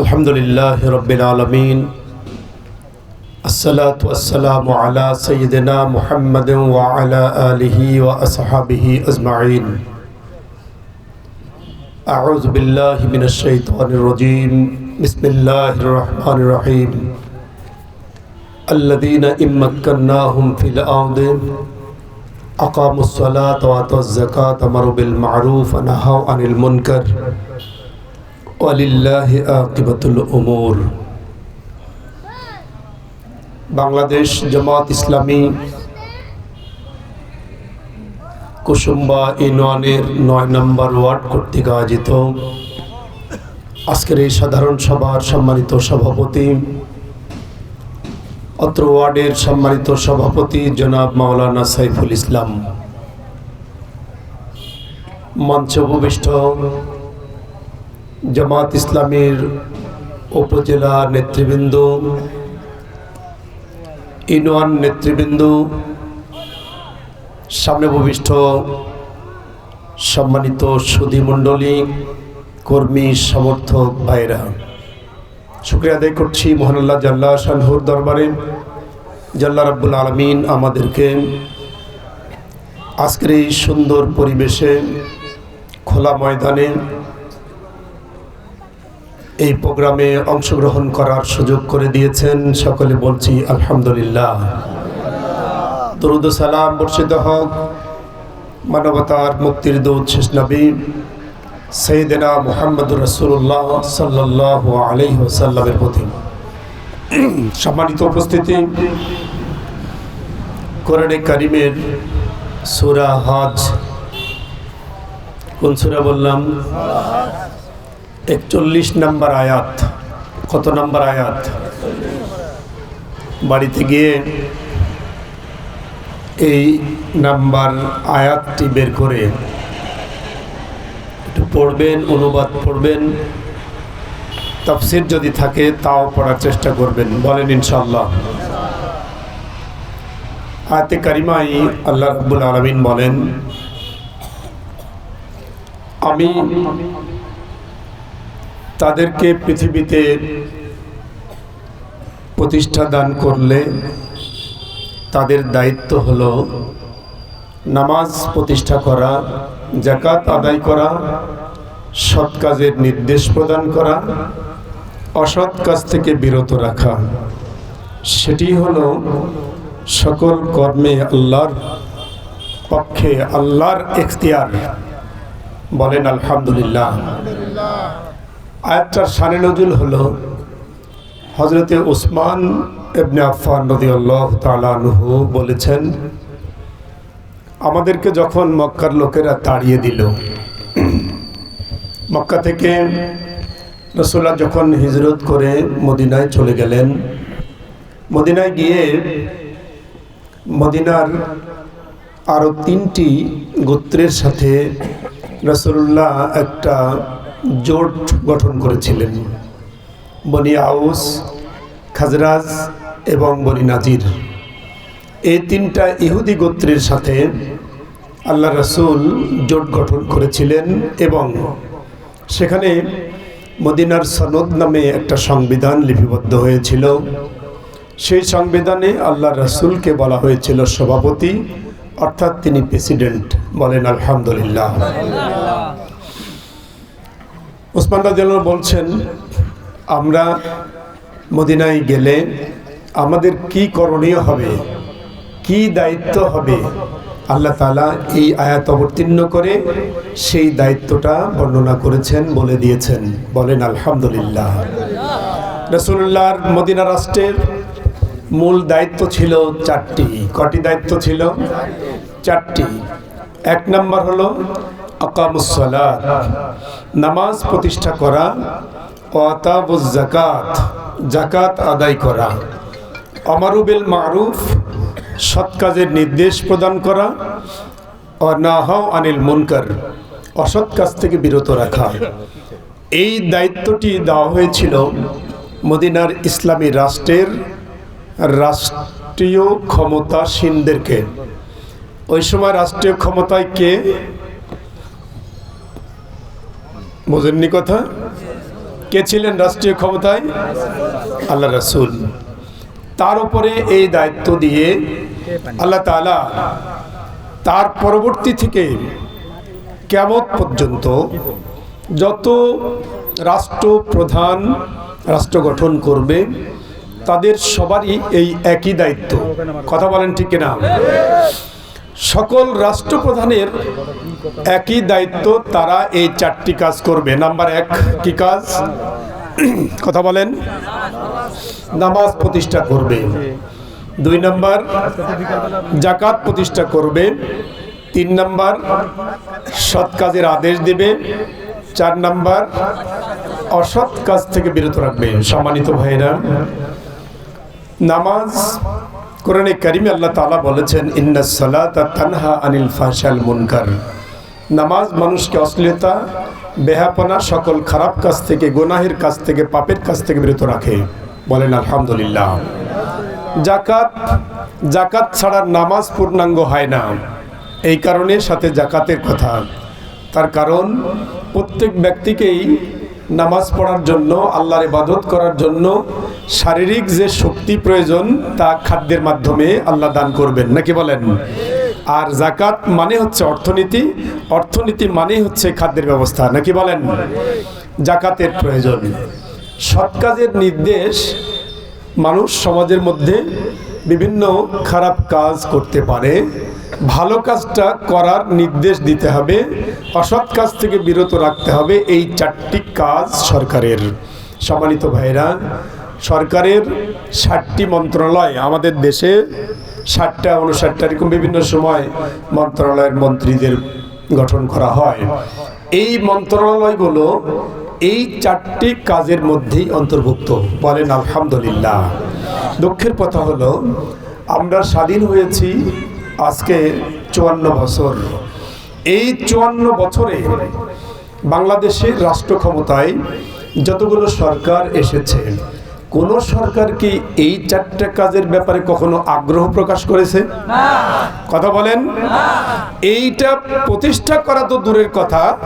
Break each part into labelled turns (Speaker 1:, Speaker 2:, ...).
Speaker 1: الحمد لله رب العالمين الصلاة والسلام على سيدنا محمد وعلى آله وأصحابه أجمعين أعوذ بالله من الشيطان الرجيم بسم الله الرحمن الرحيم الذين إن مكناهم في الأرض أقاموا الصلاة وآتوا الزكاة أمروا بالمعروف ونهوا عن المنكر বাংলাদেশ জামাত ইসলামী কুসুম্বা ইউনিয়নের নয় নম্বর ওয়ার্ড কর্তৃক আয়োজিত আজকের এই সাধারণ সভার সম্মানিত সভাপতি, অত্র ওয়ার্ডের সম্মানিত সভাপতি জনাব মাওলানা সাইফুল ইসলাম। মঞ্চ উপবিষ্ট জামাত ইসলামের উপজেলা নেতৃবৃন্দ, ইউনিয়ন নেতৃবৃন্দ, সামনে উপবিষ্ট সম্মানিত সুধী মণ্ডলী, কর্মী, সমর্থক ভাইরা। শুক্রিয়া আদায় করছি মোহানুল্লাহ জাল্লা শানহুর দরবারে। জাল্লা রাব্বুল আলমিন আমাদেরকে আজকের এই সুন্দর পরিবেশে খোলা ময়দানে এই প্রোগ্রামে অংশগ্রহণ করার সুযোগ করে দিয়েছেন সকলে বলছি আলহামদুলিল্লাহ। দরুদ সালাম বর্ষিত হক, মানবতার মুক্তির দৌদ শেষ নবী সৈয়দেনা মোহাম্মদুর রসুল্লাহ সাল্লাহ আলহি সাল্লামের প্রতি। সম্মানিত উপস্থিতি, কোরআনে কারিমের সুরা হজ। কোন সুরা বললাম? একচল্লিশ নাম্বার আয়াত। কত নাম্বার আয়াত? বাড়িতে গিয়ে এই নাম্বার আয়াতটি বের করে একটু পড়বেন, অনুবাদ পড়বেন। তফসির যদি থাকে তাও পড়ার চেষ্টা করবেন। বলেন ইনশাল্লাহ আয়াতে কারিমাই আল্লাহ রব্বুল আলমিন বলেন, আমি তাদেরকে পৃথিবীতে প্রতিষ্ঠা দান করলে তাদের দায়িত্ব হলো নামাজ প্রতিষ্ঠা করা জাকাত আদায় করা, সৎ কাজের নির্দেশ প্রদান করা, অসৎ কাজ থেকে বিরত রাখা। সেটি হলো সকল কর্মে আল্লাহর পক্ষে আল্লাহর এখতিয়ার। বলেন আলহামদুলিল্লাহ। আয়াতটার সানে নজুল হলো হজরতে ওসমান এবনে আফান নদী আল্লাহ তালানহু বলেছেন, আমাদেরকে যখন মক্কার লোকেরা তাড়িয়ে দিল, মক্কা থেকে রসোল্লা যখন হিজরত করে মদিনায় চলে গেলেন, মদিনায় গিয়ে মদিনার আরও তিনটি গোত্রের সাথে রসুল্লাহ একটা জোট গঠন করেছিলেন। বনি আউস, খাজরাজ এবং বনি নাজির। এই তিনটা ইহুদি গোত্রের সাথে আল্লাহ রসুল জোট গঠন করেছিলেন এবং সেখানে মদিনার সনদ নামে একটা সংবিধান লিপিবদ্ধ হয়েছিল। সেই সংবিধানে আল্লাহ রসুলকে বলা হয়েছিল সভাপতি, অর্থাৎ তিনি প্রেসিডেন্ট বলেন আলহামদুলিল্লাহ। ওসমান রাজিয়াল বলছেন, আমরা মদিনায় গেলে আমাদের কি করণীয় হবে? কি দায়িত্ব হবে? আল্লাহ তালা এই আয়াত অবতীর্ণ করে সেই দায়িত্বটা বর্ণনা করেছেন, বলে দিয়েছেন। বলেন, আলহামদুলিল্লাহ। রসুল্লাহর মদিনা রাষ্ট্রের মূল দায়িত্ব ছিল চারটি। কটি দায়িত্ব ছিল? চারটি। এক নম্বর হলো নামাজ প্রতিষ্ঠা করা অতাবুজ জাকাত জাকাত আদায় করা। অমারুবিল মারুফ, সৎ কাজের নির্দেশ প্রদান করা ও নাহাও আনিল মুনকার, অসৎ কাজ থেকে বিরত রাখা। এই দায়িত্বটি দেওয়া হয়েছিল মদিনার ইসলামী রাষ্ট্রের রাষ্ট্রীয় ক্ষমতাসীনদেরকে। ওই সময় রাষ্ট্রীয় ক্ষমতায় কে? বোঝেননি কথা। কে ছিলেন রাষ্ট্রীয় ক্ষমতায়? আল্লাহ রাসূল। তার উপরে এই দায়িত্ব দিয়ে আল্লাহ তাআলা তার পরবর্তী থেকে কেমত পর্যন্ত যত রাষ্ট্র প্রধান রাষ্ট্র গঠন করবে, তাদের সবারই এই একই দায়িত্ব। কথা বলেন ঠিক কিনা? সকল রাষ্ট্রপ্রধানের একই দায়িত্ব, তারা এই চারটি কাজ করবে। নাম্বার এক, কি কাজ? কথা বলেন। নামাজ প্রতিষ্ঠা করবে। দুই নাম্বার জাকাত প্রতিষ্ঠা করবে। তিন নাম্বার, সৎ কাজের আদেশ দেবে। চার নাম্বার, অসৎ কাজ থেকে বিরত রাখবে। সম্মানিত ভাইরা নামাজ কোরআনে কারিমে আল্লাহ তাআলা বলেছেন, ইন্না সালাতা তানহা আনিল ফাহশাল মুনকার। নামাজ মানুষকে অশ্লীলতা, বেহাপনা সকল খারাপ কাজ থেকে, গোনাহের কাজ থেকে, পাপের কাজ থেকে বিরত রাখে। বলেন, আলহামদুলিল্লাহ। জাকাত জাকাত ছাড়া নামাজ পূর্ণাঙ্গ হয় না। এই কারণে সাথে জাকাতের কথা। তার কারণ, প্রত্যেক ব্যক্তিকেই নামাজ পড়ার জন্য, আল্লাহর ইবাদত করার জন্য শারীরিক যে শক্তি প্রয়োজন, তা খাদ্যের মাধ্যমে আল্লাহ দান করবেন। নাকি বলেন? আর জাকাত মানে হচ্ছে অর্থনীতি অর্থনীতি মানে হচ্ছে খাদ্যের ব্যবস্থা। নাকি বলেন? জাকাতের প্রয়োজন। সৎ কাজের নির্দেশ মানুষ সমাজের মধ্যে বিভিন্ন খারাপ কাজ করতে পারে। ভালো কাজটা করার নির্দেশ দিতে হবে, অসৎ কাজ থেকে বিরত রাখতে হবে, এই চারটি কাজ সরকারের। সম্মানিত ভাইরা সরকারের ষাটটি মন্ত্রণালয়, আমাদের দেশে ষাটটা উনষাটটা এরকম বিভিন্ন সময় মন্ত্রণালয়ের মন্ত্রীদের গঠন করা হয়। এই মন্ত্রণালয়গুলো এই চারটি কাজের মধ্যেই অন্তর্ভুক্ত। বলেন, আলহামদুলিল্লাহ। দুঃখের কথা হলো, আমরা স্বাধীন হয়েছি আজকে চুয়ান্ন বছর। এই চুয়ান্ন বছরে বাংলাদেশের রাষ্ট্র ক্ষমতায় যতগুলো সরকার এসেছে কোন সরকার কি এই চারটা কাজের ব্যাপারে কখনো আগ্রহ প্রকাশ করেছে? কথা বলেন। এইটা প্রতিষ্ঠা করা তো দূরের কথা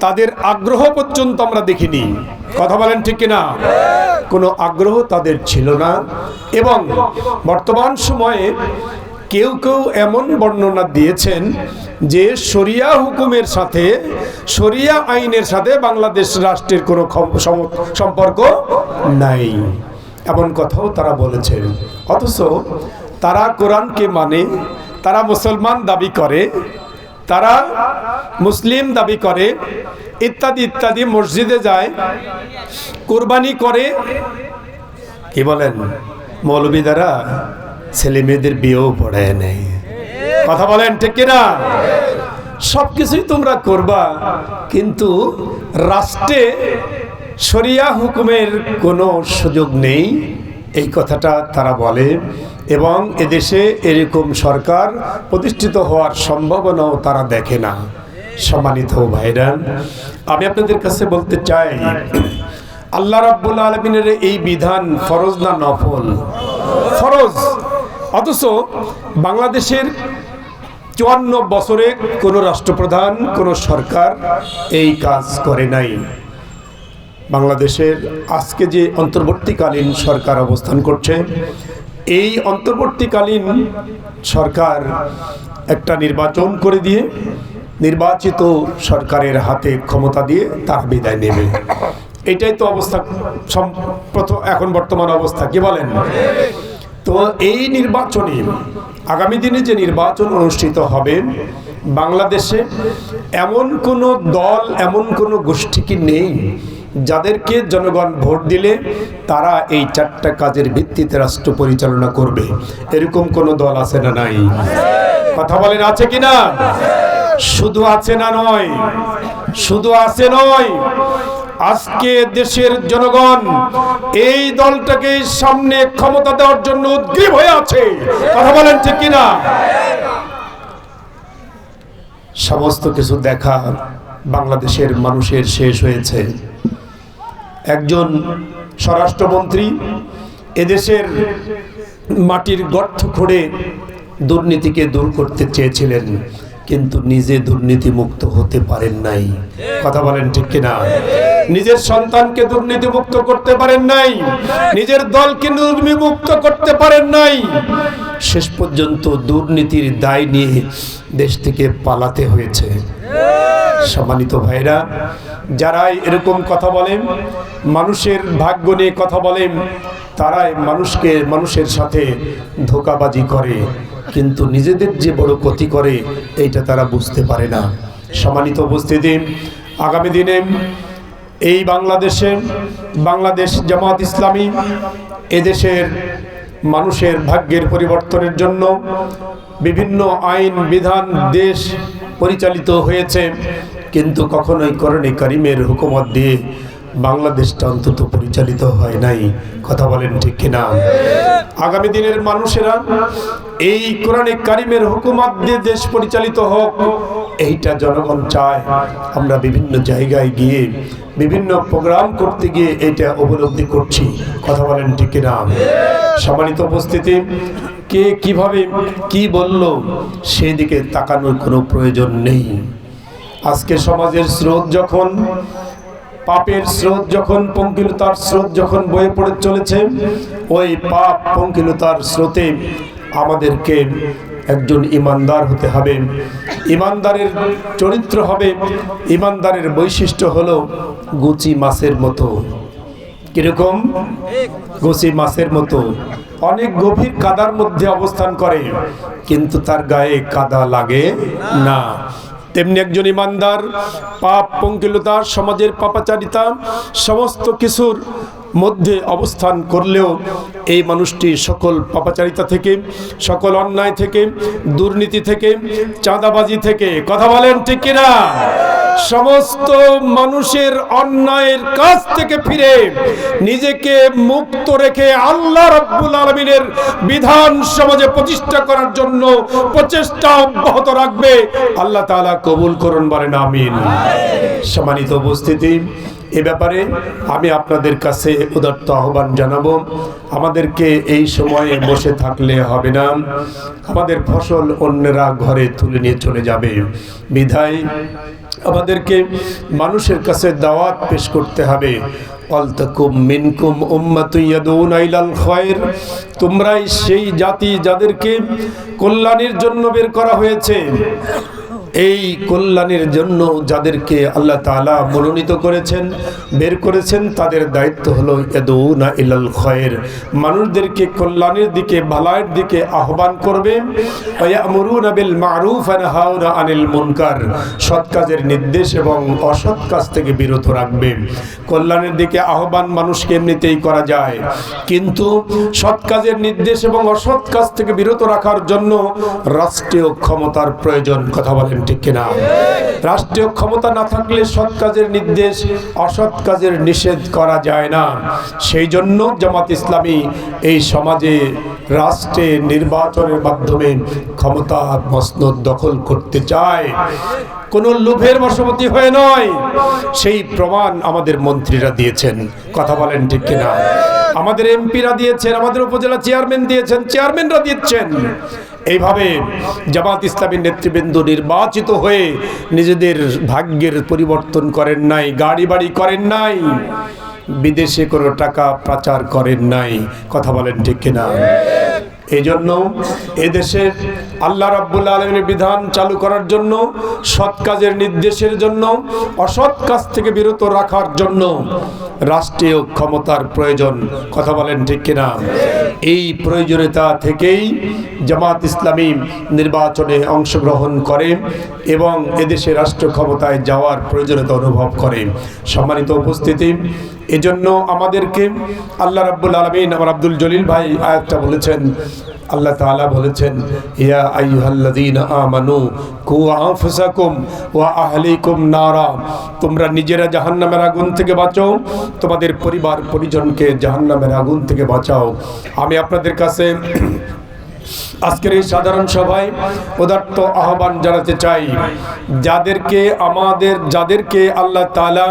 Speaker 1: তাদের আগ্রহ পর্যন্ত আমরা দেখিনি। কথা বলেন ঠিক কিনা? কোনো আগ্রহ তাদের ছিল না। এবং বর্তমান সময়ে কেউ কেউ এমন বর্ণনা দিয়েছেন যে শরিয়া হুকুমের সাথে, শরিয়া আইনের সাথে বাংলাদেশ রাষ্ট্রের কোনো সম্পর্ক নাই। এমন কথাও তারা বলেছেন। অথচ তারা কোরআনকে মানে তারা মুসলমান দাবি করে, তারা মুসলিম দাবি করে, ইত্যাদি ইত্যাদি মসজিদে যায়, কোরবানি করে। কি বলেন? মৌলবী দ্বারা ছেলে মেয়েদের বিয়েও পড়ায় নেই। কথা বলেন ঠিক কিনা? সব কিছুই তোমরা করবা, কিন্তু রাষ্ট্রে শরিয়া হুকুমের কোনো সুযোগ নেই, এই কথাটা তারা বলে। এবং এদেশে এরকম সরকার প্রতিষ্ঠিত হওয়ার সম্ভাবনাও তারা দেখে না। সম্মানিত ভাইরা, আমি আপনাদের কাছে বলতে চাই, আল্লাহ রাব্বুল আলমিনের এই বিধান ফরজ না নফল? ফরজ। অথচ বাংলাদেশের চুয়ান্ন বছরে কোনো রাষ্ট্রপ্রধান, কোনো সরকার এই কাজ করে নাই। বাংলাদেশের আজকে যে অন্তর্বর্তীকালীন সরকার অবস্থান করছে, এই অন্তর্বর্তীকালীন সরকার একটা নির্বাচন করে দিয়ে, নির্বাচিত সরকারের হাতে ক্ষমতা দিয়ে তার বিদায় নেবে। এটাই তো অবস্থা, সম- প্রথম এখন বর্তমান অবস্থা, কি বলেন? তো এই নির্বাচনে আগামী দিনে যে নির্বাচন অনুষ্ঠিত হবে বাংলাদেশে এমন কোনো দল, এমন কোনো গোষ্ঠী কি নেই যাদেরকে জনগণ ভোট দিলে তারা এই চারটা কাজের ভিত্তিতে রাষ্ট্র পরিচালনা করবে? এরকম কোনো দল আছে না নাই? কথা বলেন, আছে কি না? শুধু আছে না নয়, শুধু আছে নয় আজকে দেশের জনগণ এই দলটাকে সামনে ক্ষমতা দেওয়ার জন্য উদ্গ্রীব হয়ে আছে। কথা বলেন ঠিক কিনা? সমস্ত কিছু দেখা বাংলাদেশের মানুষের শেষ হয়েছে। একজন স্বরাষ্ট্রমন্ত্রী এদেশের মাটির গর্ত খুঁড়ে দুর্নীতিকে দূর করতে চেয়েছিলেন, কিন্তু নিজে দুর্নীতি মুক্ত হতে পারেন নাই। কথা বলেন ঠিক কিনা? নিজের সন্তানকে দুর্নীতিমুক্ত করতে পারেন নাই, নিজের দলকে দুর্নীতিমুক্ত করতে পারেন নাই। শেষ পর্যন্ত দুর্নীতির দায় নিয়ে দেশ থেকে পালাতে হয়েছে। সম্মানিত ভাইরা যারাই এরকম কথা বলেন, মানুষের ভাগ্য নিয়ে কথা বলেন, তারাই মানুষকে, মানুষের সাথে ধোকাবাজি করে, কিন্তু নিজেদের যে বড় ক্ষতি করে, এইটা তারা বুঝতে পারে না। সম্মানিত উপস্থিতি, আগামী দিনে এই বাংলাদেশে বাংলাদেশ জামাত ইসলামী এদেশের মানুষের ভাগ্যের পরিবর্তনের জন্য বিভিন্ন আইন, বিধান, দেশ পরিচালিত হয়েছে। কিন্তু কখনোই করণী করিমের হুকুমত দিয়ে বাংলাদেশটা অন্তত পরিচালিত হয় নাই। কথা বলেন ঠিক কিনা? আগামী দিনের মানুষেরা এই কোরআনে কারিমের হুকুমত দিয়ে দেশ পরিচালিত হোক, এইটা জনগণ চায়। আমরা বিভিন্ন জায়গায় গিয়ে বিভিন্ন প্রোগ্রাম করতে গিয়ে এটা উপলব্ধি করছি। কথা বলেন ঠিক কিনা? সম্মানিত উপস্থিতি, কে কীভাবে কি বলল সেদিকে তাকানোর কোনো প্রয়োজন নেই। আজকে সমাজের স্রোত যখন, পাপের স্রোত যখন, পঙ্কিলতার স্রোত যখন বয়ে পড়ে চলেছে, ওই পাপ, পঙ্কিলতার স্রোতে আমাদেরকে একজন ইমানদার হতে হবে। ইমানদারের চরিত্র হবে, ইমানদারের বৈশিষ্ট্য হলো গুচি মাছের মতো। কীরকম? গুচি মাছের মতো। অনেক গভীর কাদার মধ্যে অবস্থান করে, কিন্তু তার গায়ে কাদা লাগে না। তেমনি একজন ইমানদার, পাপ, পঙ্কিলতা, সমাজের পাপাচারিতা, সমস্ত কিছুর মধ্যে অবস্থান করলেও এই মানুষটি সকল পাপাচারিতা থেকে, সকল অন্যায় থেকে, দুর্নীতি থেকে, চাঁদাবাজি থেকে, কথা বলেন ঠিক কিনা? সমস্ত মানুষের অন্যায়ের কাছ থেকে ফিরে নিজেকে মুক্ত রেখে আল্লাহ রাব্বুল আলমিনের বিধান সমাজে প্রতিষ্ঠা করার জন্য প্রচেষ্টা অব্যাহত রাখবে। আল্লাহ তাআলা কবুল করুন বলেন, আমিন। সম্মানিত উপস্থিতি এ ব্যাপারে আমি আপনাদের কাছে উদার্ত আহ্বান জানাব। আমাদেরকে এই সময়ে বসে থাকলে হবে না। আমাদের ফসল অন্যরা ঘরে তুলে নিয়ে চলে যাবে। বিধায় আমাদেরকে মানুষের কাছে দাওয়াত পেশ করতে হবে। অলতাকুম মিনকুম উম্মাতুন ইয়াদুনা ইলাল খায়র। তোমরাই সেই জাতি যাদেরকে কল্যাণের জন্য বের করা হয়েছে। এই কল্যাণের জন্য যাদেরকে আল্লাহ তাআলা মনোনীত করেছেন, বের করেছেন, তাদের দায়িত্ব হলো ইয়াদুনা ইলাল খয়ের। মানুষদেরকে কল্যাণের দিকে ভালাইয়ের দিকে আহ্বান করবে। মারুফ আনিল মুনকার। সৎ কাজের নির্দেশ এবং অসৎ কাজ থেকে বিরত রাখবে। কল্যাণের দিকে আহ্বান মানুষকে এমনিতেই করা যায়। কিন্তু সৎ কাজের নির্দেশ এবং অসৎ কাজ থেকে বিরত রাখার জন্য রাষ্ট্রীয় ক্ষমতার প্রয়োজন, কথা বলেন ঠিক কিনা? রাষ্ট্রীয় ক্ষমতা না থাকলে সৎ কাজের নির্দেশ, অসৎ কাজের নিষেধ করা যায় না। সেই জন্য জামাত ইসলামী এই সমাজে রাষ্ট্রে নির্বাচনের মাধ্যমে ক্ষমতা মসনদ দখল করতে চায়। কোনো লোভের বশবর্তী হয়ে নয়। সেই প্রমাণ আমাদের মন্ত্রীরা দিয়েছেন। কথা বলেন ঠিক কিনা? আমাদের এমপিরা দিয়েছেন, আমাদের উপজেলা চেয়ারম্যান দিয়েছেন, চেয়ারম্যানরা দিচ্ছেন। এইভাবে জামাত ইসলামীর নেতৃবৃন্দ নির্বাচিত হয়ে নিজেদের ভাগ্যের পরিবর্তন করেন নাই গাড়ি বাড়ি করেন নাই, বিদেশে কোনো টাকা পাচার করেন নাই। কথা বলেন ঠিক কিনা? এই জন্য এদেশের আল্লাহ রাব্বুল আলমের বিধান চালু করার জন্য, সৎ কাজের নির্দেশের জন্য, অসৎ কাজ থেকে বিরত রাখার জন্য রাষ্ট্রীয় ক্ষমতার প্রয়োজন। কথা বলেন ঠিক কিনা? এই প্রয়োজনীয়তা থেকেই জামাত ইসলামী নির্বাচনে অংশগ্রহণ করে এবং এদেশে রাষ্ট্র ক্ষমতায় যাওয়ার প্রয়োজনীয়তা অনুভব করে। সম্মানিত উপস্থিতি, এজন্য আমাদেরকে আল্লাহ রাব্বুল আলমিন, আমার আব্দুল জলিল ভাই আয়াতটা বলেছেন আল্লাহ তাআলা বলেছেন, ইয়া আইয়ুহাল্লাযীনা আমানু, কু আনফুসাকুম ওয়া আহলিকুম নারা। তোমরা নিজেরা জাহান্নামের আগুন থেকে বাঁচাও, তোমাদের পরিবার পরিজনকে জাহান্নামের আগুন থেকে বাঁচাও। আমি আপনাদের কাছে আজকের এই সাধারণ সভায় উদাত্ত আহ্বান জানাতে চাই, যাদেরকে, আমাদের, যাদেরকে আল্লাহ তাআলা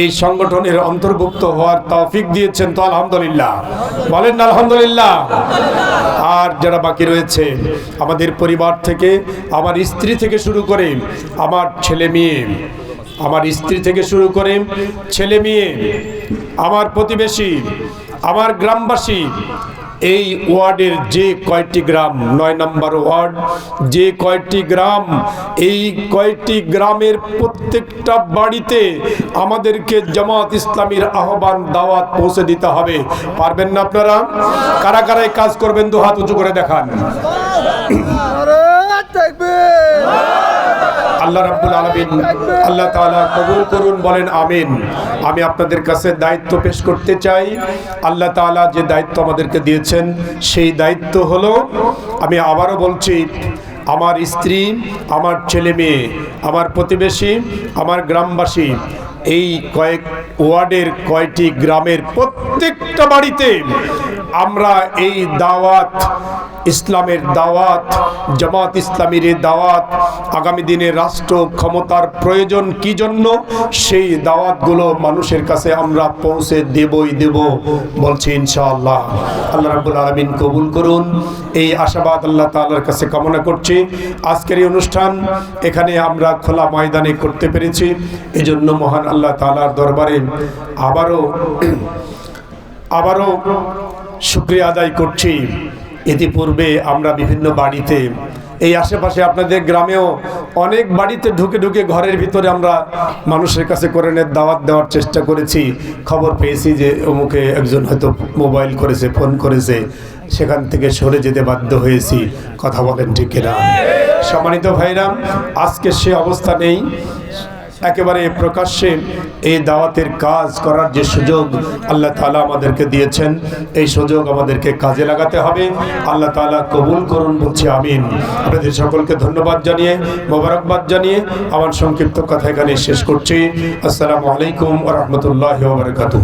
Speaker 1: এই সংগঠনের অন্তর্ভুক্ত হওয়ার তৌফিক দিয়েছেন, তো আলহামদুলিল্লাহ। বলেন না, আলহামদুলিল্লাহ। আর যারা বাকি রয়েছে, আমাদের পরিবার থেকে, আমার স্ত্রী থেকে শুরু করে আমার ছেলে মেয়ে, আমার স্ত্রী থেকে শুরু করে ছেলে মেয়ে, আমার প্রতিবেশী, আমার গ্রামবাসী এই ওয়ার্ডের যে কয়টি গ্রাম, নয় নম্বর ওয়ার্ড, যে কয়টি গ্রাম, এই কয়টি গ্রামের প্রত্যেকটা বাড়িতে আমাদেরকে জামাত ইসলামীর আহ্বান, দাওয়াত পৌঁছে দিতে হবে। পারবেন না আপনারা? কারা কারা কাজ করবেন, দু হাত উঁচু করে দেখান। আল্লাহ রাব্বুল আলামিন আল্লাহ তাআলা কবুল করুন, বলেন আমিন। আমি আপনাদের কাছে দায়িত্ব পেশ করতে চাই। আল্লাহ তাআলা যে দায়িত্ব আমাদেরকে দিয়েছেন, সেই দায়িত্ব হলো, আমি আবারও বলছি, আমার স্ত্রী, আমার ছেলে মেয়ে, আমার প্রতিবেশী, আমার গ্রামবাসী এই কয়েক ওয়ার্ডের কয়টি গ্রামের প্রত্যেকটা বাড়িতে আমরা এই দাওয়াত, ইসলামের দাওয়াত, জামাত ইসলামীর দাওয়াত, আগামী দিনে রাষ্ট্র ক্ষমতার প্রয়োজন কি জন্য? সেই দাওয়াতগুলো মানুষের কাছে আমরা পৌঁছে দেবই দেব, বলছি ইনশাআল্লাহ। আল্লাহ রাব্বুল আলামিন কবুল করুন। এই আশাবাদ আল্লাহ তাআলার কাছে কামনা করছি। আজকের এই অনুষ্ঠান এখানে আমরা খোলা ময়দানে করতে পেরেছি। এজন্য মহান আল্লাহ তাআলার দরবারে আবারও আবারও শুক্রিয়া আদায় করছি। ইতিপূর্বে আমরা বিভিন্ন বাড়িতে, এই আশেপাশে আপনাদের গ্রামেও অনেক বাড়িতে ঢুকে ঢুকে ঘরের ভিতরে আমরা মানুষের কাছে কোরআনের দাওয়াত দেওয়ার চেষ্টা করেছি। খবর পেয়েছি যে অমুকে একজন হয়তো মোবাইল করেছে, ফোন করেছে, সেখান থেকে সরে যেতে বাধ্য হয়েছি। কথা বলেন ঠিক কিনা? সম্মানিত ভাইরা আজকে সে অবস্থা নেই। একেবারে প্রকাশ্যে এই দাওয়াতের কাজ করার যে সুযোগ আল্লাহ তালা আমাদেরকে দিয়েছেন, এই সুযোগ আমাদেরকে কাজে লাগাতে হবে। আল্লাহ তালা কবুল করুন, বলছি আমিন। আপনাদের সকলকে ধন্যবাদ জানিয়ে, মোবারকবাদ জানিয়ে আমার সংক্ষিপ্ত কথা এখানে শেষ করছি। আসসালামু আলাইকুম রহমতুল্লাহ বারকাতু